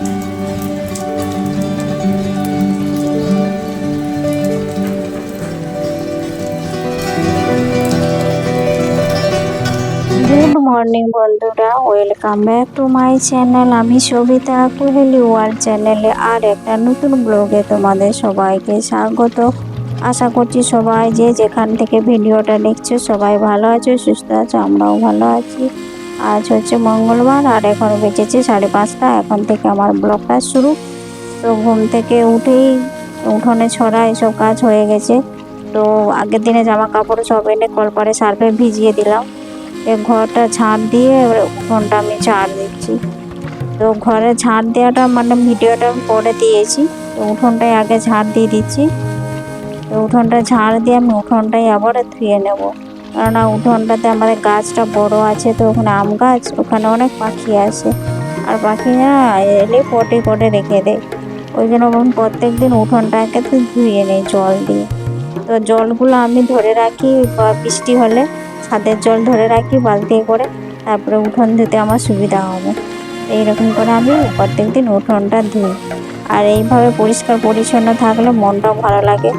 Good morning বন্ধুরা। Welcome back to my channel আমি Sabita Kohli world চ্যানেলে আর একটা নতুন ব্লগে তোমাদের সবাইকে স্বাগত। আশা করছি সবাই যে যেখান থেকে ভিডিওটা দেখছ, সবাই ভালো আছো, সুস্থ আছো, আমরাও ভালো আছি। আজ হচ্ছে মঙ্গলবার আর এখন বেঁচেছে সাড়ে পাঁচটা। এখন থেকে আমার ব্লগটা শুরু। তো ঘুম থেকে উঠেই উঠোনে ছড়া এসব কাজ হয়ে গেছে। তো আগের দিনে জামা কাপড় সব এনে কলপারে সার্ফে ভিজিয়ে দিলাম। ঘরটা ঝাড় দিয়ে এবারে উঠোনটা আমি ঝাড় দিচ্ছি। তো ঘরে ঝাড় দেওয়াটা মানে ভিডিওটা পরে দিয়েছি। তো উঠোনটাই আগে ঝাড় দিয়ে দিচ্ছি। তো উঠোনটা ঝাড় দিয়ে আমি উঠোনটাই আবার ধুয়ে নেব। কেননা উঠোনটাতে আমাদের গাছটা বড় আছে, তো ওখানে আম গাছ, ওখানে অনেক পাখি আসে আর পাখিরা এলে পটে পটে রেখে দেয়। ওই জন্য প্রত্যেক দিন উঠোনটাকে তো ধুয়ে নিই জল দিয়ে। তো জলগুলো আমি ধরে রাখি, বা বৃষ্টি হলে ছাদের জল ধরে রাখি বালতি করে, তারপরে উঠোন ধুতে আমার সুবিধা হবে। এইরকম করে আমি প্রত্যেক দিন উঠোনটা ধুই। আর এইভাবে পরিষ্কার পরিচ্ছন্ন থাকলে মনটাও ভালো লাগে।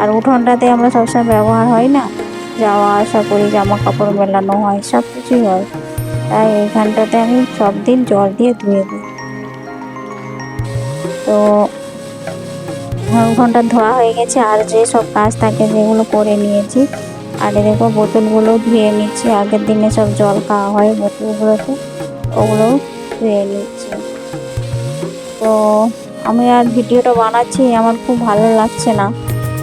আর উঠোনটাতে আমরা সবসময় ব্যবহার হয় না যাওয়া আসা করি জামা কাপড় মেলানো হয়, সব কিছুই হয়। তাই এইখানটাতে আমি সব দিন জল দিয়ে ধুয়ে দিই। তো ঘণ্টা ধোয়া হয়ে গেছে, আর যে সব কাজ থাকে যেগুলো করে নিয়েছি। আর দেখো বোতলগুলো ধুয়ে নিচ্ছি, আগের দিনে সব জল খাওয়া হয় বোতলগুলোতে, ওগুলো ধুয়ে নিচ্ছি। তো আমি আর ভিডিওটা বানাচ্ছি, আমার খুব ভালো লাগছে না।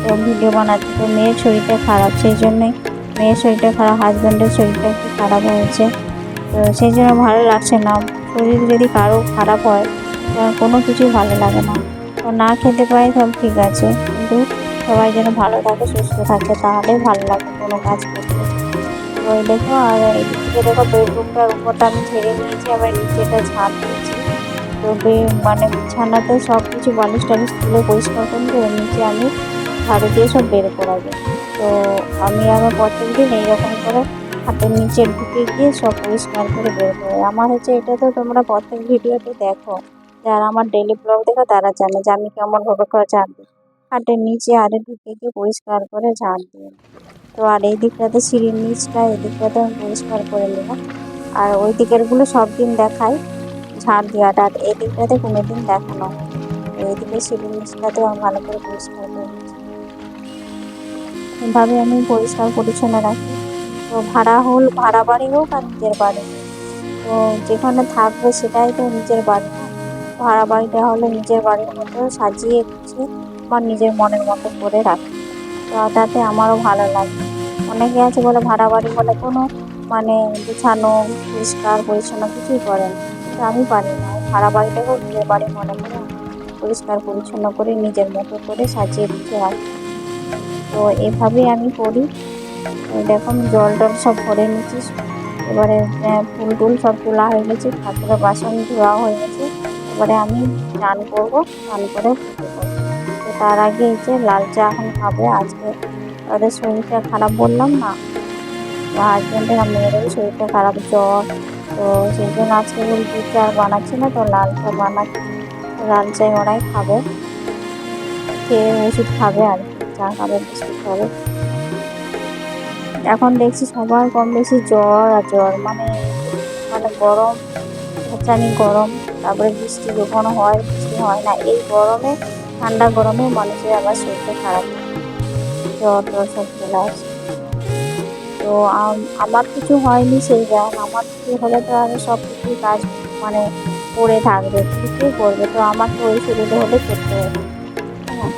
তো ভিডিও বানাচ্ছি, তো মেয়ের শরীরটা খারাপ, সেই জন্যই মেয়ের শরীরটা খারাপ হাজব্যান্ডের শরীরটা একটু খারাপ হয়েছে। তো সেই জন্য ভালো লাগছে না। শরীর যদি কারও খারাপ হয় কোনো কিছুই ভালো লাগে না। তো না খেতে পাই সব ঠিক আছে, কিন্তু সবাই যেন ভালো থাকে, সুস্থ থাকে, তাহলে ভালো লাগে কোনো কাজ করতে। তো এই দেখো, আর এইদিকে দেখো, বেডরুমটার উপরটা আমি ছেড়ে নিয়েছি, আবার নিচেটা ঝাঁপ দিয়েছি। তো বে- মানে বিছানাতে সব কিছু বালিশ টালিশ তুলে পরিষ্কার করে নিচে আমি ঝাড়ু দিয়ে সব বের করা যায় তো আমি আমার প্রত্যেক দিন এইরকম করে হাতের নিচে ঢুকে গিয়ে সব পরিষ্কার করে বের করে। আমার হচ্ছে এটা তো তোমরা প্রত্যেক ভিডিওতে দেখো। যারা আমার ডেলি ব্লগ দেখো তারা জানে যে আমি কেমনভাবে করে ঝাড় দিই। হাটের নিচে আরে ঢুকে গিয়ে পরিষ্কার করে ঝাড় দিয়ে তো আর এই দিকটাতে সিঁড়ির নিচটা, এই দিকটাতে আমি পরিষ্কার করে নিলাম আর ওই দিকেরগুলো সব দিন দেখাই ঝাড় দেওয়াটা। আর এই দিকটাতে কোনো দিন দেখানো না। তো এইদিকে সিঁড়ির নিচটাতেও আমি ভালো করে পরিষ্কার করে নিচ্ছি। এভাবে আমি পরিষ্কার পরিচ্ছন্ন রাখি। তো ভাড়া হল, ভাড়া বাড়ি হোক আর নিজের বাড়ি। তো যেখানে থাকবে সেটাই তো নিজের বাড়ি। ভাড়া বাড়িটা হলে নিজের বাড়ির মতো সাজিয়ে গুছিয়ে বা নিজের মনের মতো করে রাখি। তো তাতে আমারও ভালো লাগে। অনেকে আছে বলে ভাড়া বাড়ি বলে কোনো মানে গুছানো, পরিষ্কার, পরিচ্ছন্ন কিছুই করে না। কিন্তু আমি পারি না। ভাড়া বাড়িটাকেও নিজের বাড়ি মনে করে পরিষ্কার পরিচ্ছন্ন করে নিজের মতো করে সাজিয়ে গুছিয়ে রাখি। তো এভাবেই আমি করি। এই দেখো আমি জল টল সব ভরে নিচ্ছি এবারে ফুল টুল সব তোলা হয়ে গেছে, ঠাকুরের বাসন ধোয়া হয়ে গেছে। এবারে আমি স্নান করব, স্নান করে তো তার আগে এই যে লাল চা এখন খাবে, আজকে তাদের শরীরটা খারাপ বললাম না। আমার হাজব্যান্ডের মেয়েরও শরীরটা খারাপ, জ্বর। তো সেই জন্য আজকে দুধ চা বানাচ্ছি না, তো লাল চা বানাচ্ছি। লাল চাই ওরাই খাবে। খেয়ে ওষুধ খাবে আর কি। চা খাবে বিস্কুট খাবে। এখন দেখছি সবার কম বেশি জ্বর আর জ্বর মানে মানে গরম জানি গরম, তারপরে বৃষ্টি কখনো হয়, বৃষ্টি হয় না। এই গরমে, ঠান্ডা গরমে মানুষের আবার শরীরটা খারাপ। জ্বর টর সব চলে আসে। তো আমার কিছু হয়নি সেই যেমন আমার কিছু হলে তো আমি সব কিছুই কাজ মানে করে থাকবে। কিছুই করবে, তো আমার তো ওই শরীরে হলে করতে হবে। হ্যাঁ।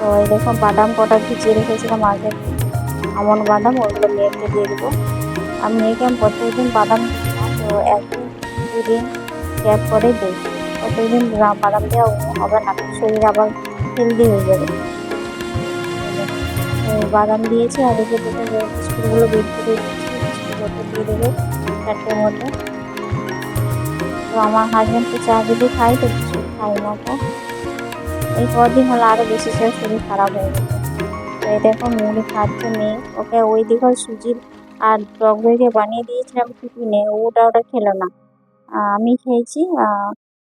তো এই দেখো বাদাম কটা ভিজিয়ে রেখেছিলাম আগে। আমন বাদাম, ওগুলো মেয়েকে দিয়ে দেবো। আর মেয়েকে আমি প্রত্যেকদিন বাদাম, তো একদিন দুদিন গ্যাপ করে দিই। প্রত্যেকদিন বাদাম দেওয়া হবে না, শরীর আবার হেলদি হয়ে যাবে। বাদাম দিয়েছি, আর এদিকে দুটো বিস্কুটগুলো বের করে বিস্কুট দিয়ে দেবে চারটের মধ্যে। তো আমার হাজব্যান্ড তো চা যদি খাই তো বিস্কুট খাই না তো। এই কদিন হলো আরও বেশি করে শরীর খারাপ হয়ে গেছে। এই দেখো মুড়ি খাচ্ছে মেয়ে। ওকে ওই দিকে সুজির আর টক বানিয়ে দিয়েছিলাম টিফিনে। ওটা ওটা খেলো না। আমি খেয়েছি।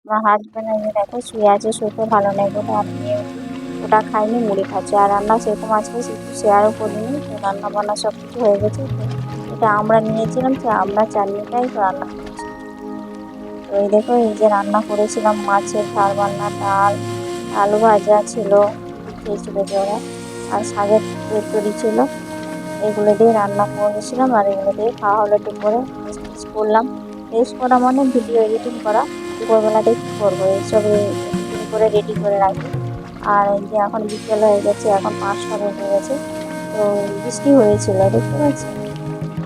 আমার হাজব্যান্ড এই যে দেখো শুয়ে আছে, শুতে ভালো নেই বলে আর মেয়ে ওটা খাইনি, মুড়ি খাচ্ছে। আর রান্না সেরকম আজকে একটু শেয়ারও করিনি। রান্না বান্না সব কিছু হয়ে গেছে। এটা আমরা নিয়েছিলাম যে আমরা চাটনিটাই তো রান্না করেছি। তো এই দেখো এই যে রান্না করেছিলাম, মাছের ঝাল বান্না ডাল আলু ভাজা ছিল খেয়েছিল যে ওরা আর শাকের তরি ছিল। এগুলো দিয়ে রান্না করেছিলাম আর এগুলো দিয়ে খাওয়া হলো দুপুরে টেস্ট করলাম। টেস্ট করা মানে ভিডিও এডিটিং করা দুপুরবেলাতে কী করব, এইসব এডিটিং করে রেডি করে রাখি। আর এই যে এখন বিকেল হয়ে গেছে, এখন পাঁচটা বেজে গেছে, তো বৃষ্টি হয়েছিল, দেখতে পাচ্ছি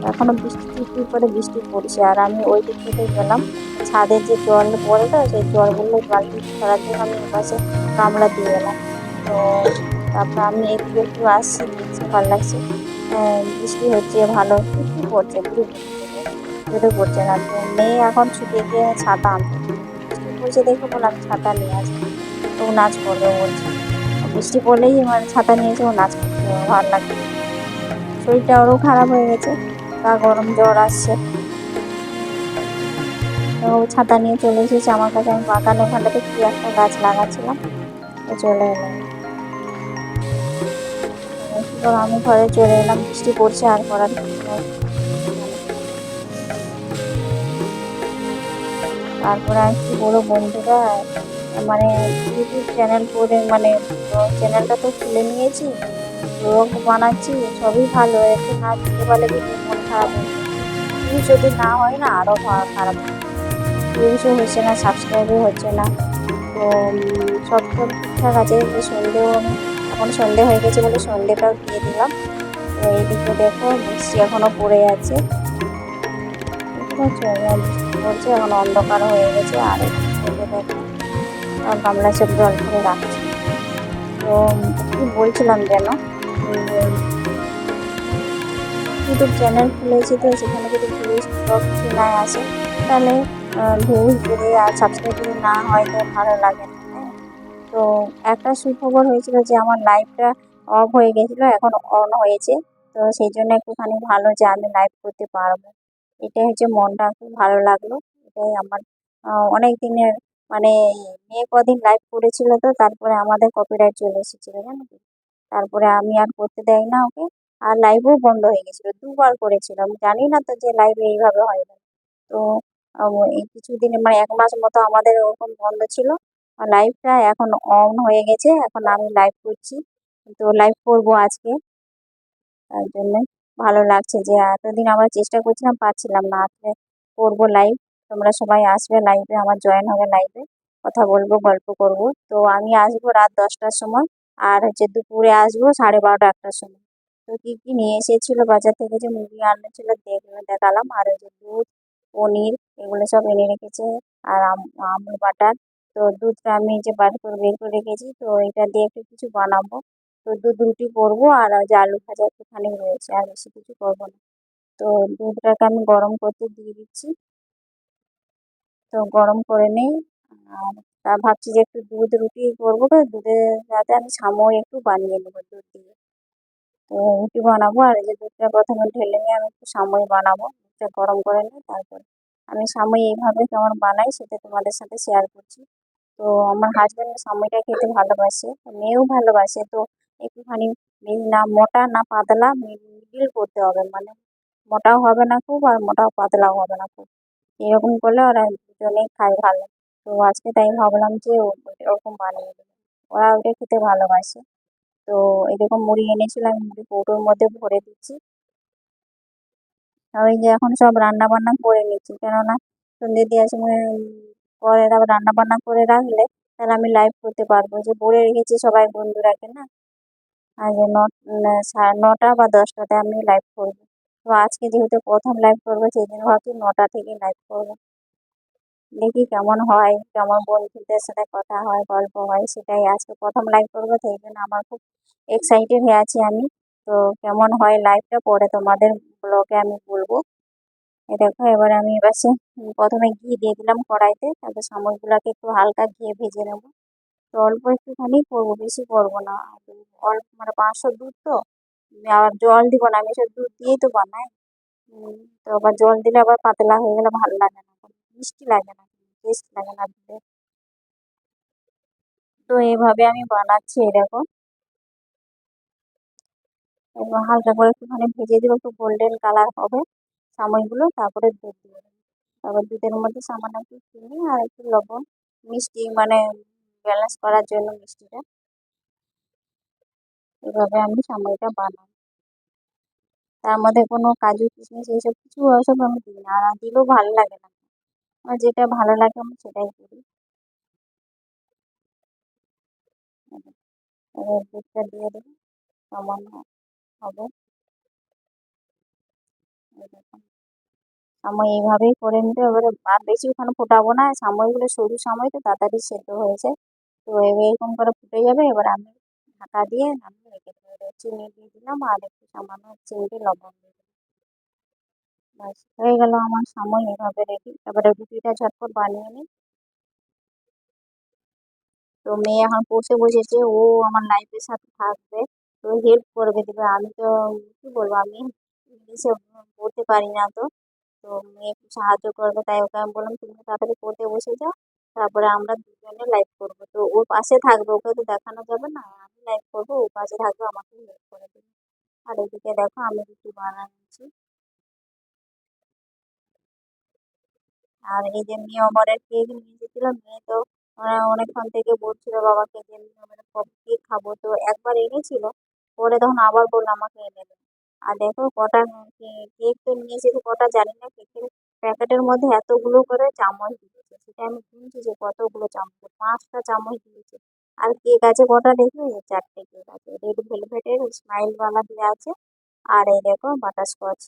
এখনও বৃষ্টি টিপটি করে বৃষ্টি পড়ছে। আর আমি ওই দিক থেকে গেলাম। ছাদের যে জল পড়ে তো সেই জলগুলো বালতি ফেলার জন্য আমি পাশে গামলা দিয়ে এলাম। তো তারপর আমি একটু একটু আসছি, দেখছি ভালো লাগছে। বৃষ্টি হচ্ছে, ভালো। বৃষ্টি পড়ছে জোরে পড়ছে না। তো মেয়ে এখন ছুটে গিয়ে ছাতা আনতে বৃষ্টি পড়ছে দেখে বললাম, ছাতা নিয়ে আসি তো নাচ করবে বলছে। বৃষ্টি পড়লেই মানে ছাতা নিয়েছে ও নাচ ওর ভালো লাগছে। শরীরটা ওরও খারাপ হয়ে গেছে। তা গরম জ্বর আসছে। তো ছাতা নিয়ে চলে এসেছে। আমার কাছে আমি বাগানে, ওখানটাতে কি একটা গাছ লাগাচ্ছিলাম, তো চলে এলাম। এরপর আমি ঘরে চলে এলাম। বৃষ্টি পড়ছে, আর করার তারপরে আর কি বলো বন্ধুরা মানে ইউটিউব চ্যানেল করে মানে চ্যানেলটা তো খুলে নিয়েছি, ব্লগ বানাচ্ছি, সবই ভালো। একটু না দিতে পারলে যদি না হয় না আরও খারাপ। ভিউজও হচ্ছে না সাবস্ক্রাইবও হচ্ছে না। তো সব ঠিকঠাক আছে সন্ধেও এখন সন্ধে হয়ে গেছে বলে সন্ধেটাও দিয়ে দিলাম। তো এইদিকে দেখো, বৃষ্টি এখনও পড়ে আছে। পড়ছে, এখন অন্ধকার হয়ে গেছে। আর দেখো গামলা সব জল ভরে রাখছে। তো বলছিলাম যেন? ইউটিউব চ্যানেল খুলেছি তো সেখানে যদি ভিউজ কিছু না আসে, তাহলে ভিউজ যদি আর সাবস্ক্রাইব যদি না হয় তো ভালো লাগে না? তো একটা সুখবর হয়েছিল যে আমার লাইভটা অফ হয়ে গেছিল, এখন অন হয়েছে। তো সেই জন্য একটুখানি ভালো যে আমি লাইভ করতে পারব। এটাই হচ্ছে মনটা খুব ভালো লাগল। এটাই আমার অনেক দিনের মানে মেয়ে কদিন লাইভ করেছিল তো, তারপরে আমাদের কপিরাইট চলে এসেছিল, জানো তারপরে আমি আর করতে দেয় না ওকে। আর লাইভও বন্ধ হয়ে গেছিল, দুবার করেছিলাম। জানি না তো যে লাইভ এইভাবে হয় না। তো এই কিছুদিন মানে এক মাস মতো আমাদের ওরকম বন্ধ ছিল। আর লাইভটা এখন অন হয়ে গেছে। এখন আমি লাইভ করছি। তো লাইভ করব আজকে। তার জন্য ভালো লাগছে যে এতদিন আবার চেষ্টা করছিলাম পাচ্ছিলাম না। আজকে করব লাইভ তোমরা সবাই আসবে লাইভে আমার জয়েন হবে লাইভে কথা বলব, গল্প করব। তো আমি আসব রাত দশটার সময়। আর হচ্ছে দুপুরে আসব সাড়ে বারোটা একটার সময়। তো কী কী নিয়ে এসেছিল বাজার থেকে যে মুরগি আনেছিল দেখলে দেখালাম। আর ওই যে দুধ, পনির, এগুলো সব এনে রেখেছে। আর আম- আমুল বাটার, তো দুধটা আমি যে বার করে বের করে রেখেছি, তো এটা দিয়ে একটু কিছু বানাবো। তো দুধ রুটি করব আর যে আলু ভাজা একটুখানি রয়েছে, আর বেশি কিছু করব না। তো দুধটাকে আমি গরম করতে দিয়ে দিচ্ছি। তো গরম করে নেই। আর তা ভাবছি যে একটু দুধ রুটি করব তো দুধের সাথে আমি সাময় একটু বানিয়ে নেব দুধ দিয়ে। তো রুটি বানাবো আর এই যে দুধটা প্রথমে ঢেলে নিয়ে আমি একটু সাময় বানাবো। দুধটা গরম করে নিই তারপর আমি সাময় এইভাবে কেমন বানাই সেটা তোমাদের সাথে শেয়ার করছি। তো আমার হাজব্যান্ড সাময়টা খেতে ভালোবাসে, মেয়েও ভালোবাসে। তো একটুখানি না, মোটা না পাতলা মিডিল করতে হবে। মানে মোটাও হবে না খুব আর মোটাও পাতলাও হবে না খুব। এরকম করলে ওরা দুজনেই খায় ভালো। তো আজকে তাই ভাবলাম যে ওরকম বানিয়ে দেবো। ওরা ওইটা খেতে ভালোবাসে। তো এরকম মুড়ি এনেছিলাম, মুড়ি কৌটোর মধ্যে ভরে দিচ্ছি। ওই যে এখন সব রান্না বান্না করে নিচ্ছি, কেননা সন্ধ্যে দেওয়ার সময় পরে আবার রান্না বান্না করে রাখলে তাহলে আমি লাইভ করতে পারব। যে বলে রেখেছি সবাই বন্ধুরাকে, না? আর যে সাড়ে নটা বা দশটাতে আমি লাইভ করব। তো আজকে যেহেতু প্রথম লাইভ করব, সেই জন্য ভাবছি নটা থেকে লাইভ করব। দেখি কেমন হয়, কেমন বন্ধুদের সাথে কথা হয়, গল্প হয়, সেটাই আজকে প্রথম লাইভ করব, সেই জন্য আমার খুব এক্সাইটেড হয়ে আছি আমি। তো কেমন হয় লাইভটা পরে তোমাদের ব্লগে আমি বলব। এই দেখো, এবার আমি এবার প্রথমে ঘি দিয়ে দিলাম কড়াইতে, তারপর সামগ্রীগুলোকে একটু হালকা ঘিয়ে ভেজে নেব। তো অল্প একটুখানি করব, বেশি করব না। অল্প মানে পাঁচশো দুধ তো, আর জল দিব না, আমি সব দুধ দিয়েই তো বানাই। তো আবার জল দিলে আবার পাতলা হয়ে গেলে ভালো লাগে না। মিষ্টি লাগে না, টেস্ট লাগে না দুধে তো এইভাবে আমি বানাচ্ছি দেখো। এবার হালকা করে একটুখানি ভেজে দেবো, একটু গোল্ডেন কালার হবে সাময়গুলো, তারপরে দুধ দিয়ে দেবো। তারপর দুধের মধ্যে সামান্য একটু চিনি আর একটু লবণ, মিষ্টি মানে ব্যালেন্স করার জন্য মিষ্টিটা। এভাবে আমি সাময়টা বানাই তার মধ্যে কোনো কাজু, কিশমিশ এইসব কিছু ওসব আমি দিই না, আর দিলেও ভালো লাগে না। আমার যেটা ভালো লাগে আমি সেটাই করি। এবার দিয়ে দেবো, সামান্য হবে। সাময় এইভাবেই করে নিতে এবারে আর বেশি ওখানে ফোটাবো না। সাময়গুলো সরু সাময় তো তাড়াতাড়ি সেদ্ধ হয়ে যায়। তো এরকম করে ফুটে যাবে। এবার আমি ঢাকা দিয়ে আমি রেখে দেবো। চিনি দিয়ে দিলাম আর একটু সামান্য চিংড়ি লবণ দিয়ে ব্যাস হয়ে গেল আমার সময়, এভাবে রেডি এবারে রুটিটা ঝটপট বানিয়ে নিই। তো মেয়ে এখন পড়তে বসেছে, ও আমার লাইফের সাথে থাকবে, তো হেল্প করবে, দেবে। আমি তো, কি বলব, আমি ইংলিশে পড়তে পারি না তো। তো মেয়ে একটু সাহায্য করবে, তাই ওকে আমি বললাম, তুমি তাড়াতাড়ি পড়তে বসে যাও, তারপরে আমরা দুজনে লাইভ করব। তো ওর পাশে থাকবে, ওকে তো দেখানো যাবে না, আমি লাইভ করব ওর পাশে থাকবে আমাকে হেল্প করে দেবে। আর এদিকে দেখো, আমি রুটি বানাচ্ছি। আর এই যে মেয়ে অমরের কেক নিয়ে এসেছিল মেয়ে তো অনেকক্ষণ থেকে বলছিল বাবাকে যে মানে কেক খাব? তো একবার এনেছিল, পরে তখন আবার বলল আমাকে এনে দেবে আর দেখো কটা কেক তো নিয়ে এসেছে কটা জানি না, কেকের প্যাকেটের মধ্যে এতগুলো করে চামচ দিয়েছে। সেটা আমি শুনছি যে কতগুলো চামচ, পাঁচটা চামচ দিয়েছে। আর কেক আছে কটা দেখবে চারটে কেক আছে। রেড ভেলভেটের স্মাইলওয়ালা দেওয়া আছে। আর এই দেখো বাটারস্কচ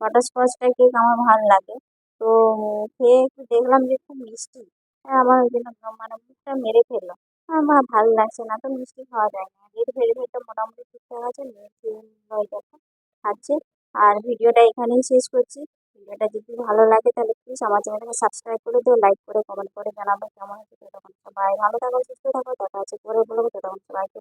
বাটারস্কচটা কেক আমার ভালো লাগে। তো খেয়ে একটু দেখলাম যে খুব মিষ্টি। হ্যাঁ আমার ওই জন্য মানে মুখটা মেরে ফেলল। হ্যাঁ আমার ভালো লাগছে না, তো মিষ্টি খাওয়া যায় না। রেড ভেলভেটটা মোটামুটি ঠিকঠাক আছে খাচ্ছে। আর ভিডিওটা এখানেই শেষ করছি। ভিডিওটা যদি ভালো লাগে তাহলে প্লিজ আমার চ্যানেলটাকে সাবস্ক্রাইব করে দিও লাইক করে কমেন্ট করে জানাবে কেমন হচ্ছে তখন সবাই ভালো থাকো, সুস্থ থাকো, দেখা আছে পরে বলব তখন সবাইকে